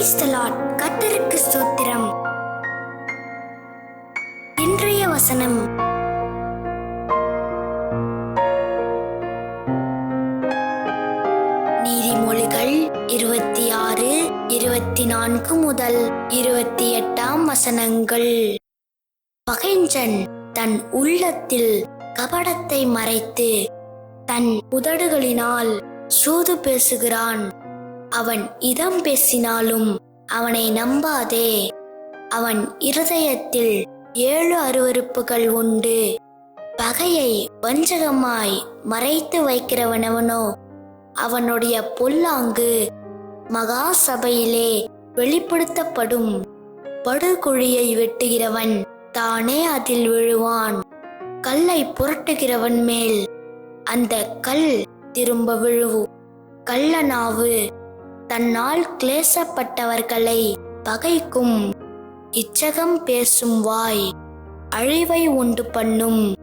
கத்தருக்கு ஸ்தோத்திரம். இன்றைய வசனம். நீதிமொழிகள் இருபத்தி ஆறு இருபத்தி நான்கு முதல் இருபத்தி எட்டாம் வசனங்கள். பகைஞ்சன் தன் உள்ளத்தில் கபடத்தை மறைத்து தன் உதடுகளினால் சூது பேசுகிறான். அவன் இதம் பேசினாலும் அவனை நம்பாதே. அவன் இருதயத்தில் ஏழு அருவருப்புகள் உண்டு. பகையை வஞ்சகமாய் மறைத்து வைக்கிறவனவனோ அவனுடைய பொல்லாங்கு மகா சபையிலே வெளிப்படுத்தப்படும் படுகுழியை வெட்டுகிறவன் தானே அதில் விழுவான். கல்லை புரட்டுகிறவன் மேல் அந்த கல் திரும்ப விழுவும். கள்ளனாவு தன்னால் கிளேசப்பட்டவர்களை பகைக்கும் இச்சகம் பேசும் வாய் அழிவை உண்டு பண்ணும்.